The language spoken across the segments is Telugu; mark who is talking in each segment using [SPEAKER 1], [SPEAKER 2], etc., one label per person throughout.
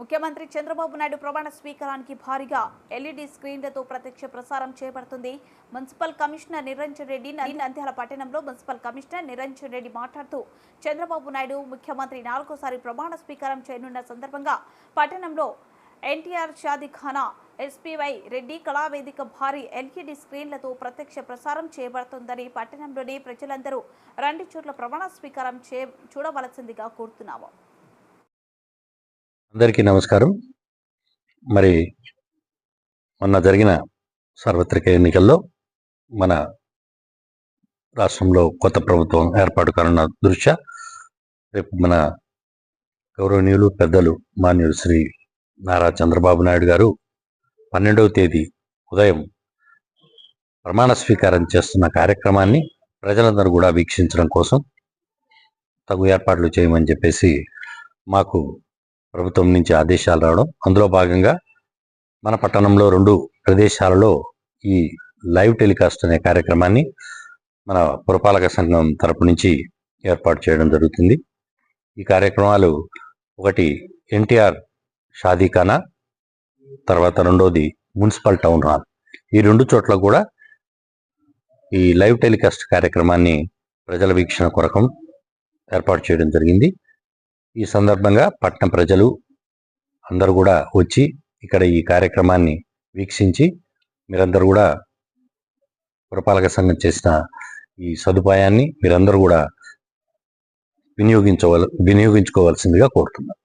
[SPEAKER 1] ముఖ్యమంత్రి చంద్రబాబు నాయుడు ప్రమాణ స్వీకారానికి భారీగా ఎల్ఈడి స్క్రీన్లతో ప్రత్యక్ష ప్రసారం చేపడుతుంది. మున్సిపల్ కమిషనర్ నిరంజన్ రెడ్డి నంద్యాల పట్టణంలో మున్సిపల్ కమిషనర్ నిరంజన్ రెడ్డి మాట్లాడుతూ చంద్రబాబు నాయుడు ముఖ్యమంత్రి నాలుగోసారి ప్రమాణ స్వీకారం చేయనున్న సందర్భంగా పట్టణంలో ఎన్టీఆర్ షాదిఖానా ఎస్పీవై రెడ్డి కళావేదిక భారీ ఎల్ఈడి స్క్రీన్లతో ప్రత్యక్ష ప్రసారం చేయబడుతుందని పట్టణంలోని ప్రజలందరూ రెండు చోట్ల ప్రమాణ స్వీకారం చే చూడవలసిందిగా కోరుతున్నాము.
[SPEAKER 2] అందరికీ నమస్కారం. మరి మొన్న జరిగిన సార్వత్రిక ఎన్నికల్లో మన రాష్ట్రంలో కొత్త ప్రభుత్వం ఏర్పాటు కానున్న దృష్ట్యా రేపు మన గౌరవనీయులు పెద్దలు మాన్యుడు శ్రీ నారా చంద్రబాబు నాయుడు గారు పన్నెండవ తేదీ ఉదయం ప్రమాణ స్వీకారం చేస్తున్న కార్యక్రమాన్ని ప్రజలందరూ కూడా వీక్షించడం కోసం తగు ఏర్పాట్లు చేయమని చెప్పేసి మాకు ప్రభుత్వం నుంచి ఆదేశాలు రావడం. అందులో భాగంగా మన పట్టణంలో రెండు ప్రదేశాలలో ఈ లైవ్ టెలికాస్ట్ అనే కార్యక్రమాన్ని మన పురపాలక సంఘం తరపు నుంచి ఏర్పాటు చేయడం జరుగుతుంది. ఈ కార్యక్రమాలు ఒకటి ఎన్టీఆర్ షాదీఖానా తర్వాత రెండోది మున్సిపల్ టౌన్ హాల్. ఈ రెండు చోట్ల కూడా ఈ లైవ్ టెలికాస్ట్ కార్యక్రమాన్ని ప్రజల వీక్షణ కొరకం ఏర్పాటు చేయడం జరిగింది. ఈ సందర్భంగా పట్టణ ప్రజలు అందరూ కూడా వచ్చి ఇక్కడ ఈ కార్యక్రమాన్ని వీక్షించి మీరందరూ కూడా పురపాలక సంఘం చేసిన ఈ సదుపాయాన్ని మీరందరూ కూడా వినియోగించవల వినియోగించుకోవాల్సిందిగా కోరుతున్నాను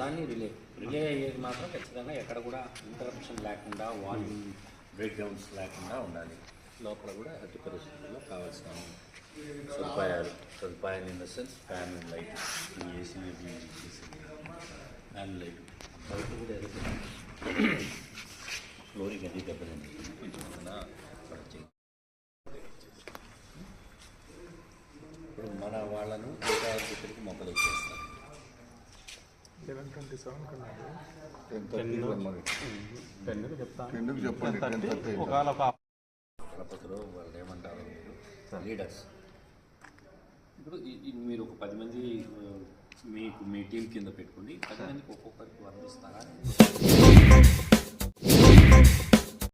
[SPEAKER 3] దాన్ని రిలే రిలే అయ్యేది మాత్రం ఖచ్చితంగా ఎక్కడ కూడా ఇంటరప్షన్ లేకుండా వాల్యూమ్ బ్రేక్ డౌన్స్ లేకుండా ఉండాలి. లోపల కూడా అతి పరిస్థితుల్లో కావాల్సిన సదుపాయాలు సదుపాయాలు in the sense fan and light ఈ ఏసీ ఫ్యాన్ లైట్ బయట కూడా ఎదుగుతుంది ఫ్లోరింగ్ అది దెబ్బతింది. కొంచెం. ఇప్పుడు మన వాళ్ళను ఇంకా దగ్గరికి మొక్కలు వచ్చేస్తారు
[SPEAKER 4] లెవెన్ ట్వంటీ సెవెన్
[SPEAKER 3] పెన్నుకు చెప్తాను. దళపతిలో వాళ్ళు ఏమంటారు మీరు? లీడర్స్ ఇప్పుడు మీరు ఒక పది మంది మీకు మీ టీం కింద పెట్టుకోండి పది మందికి ఒక్కొక్కరికి వర్తిస్తారా?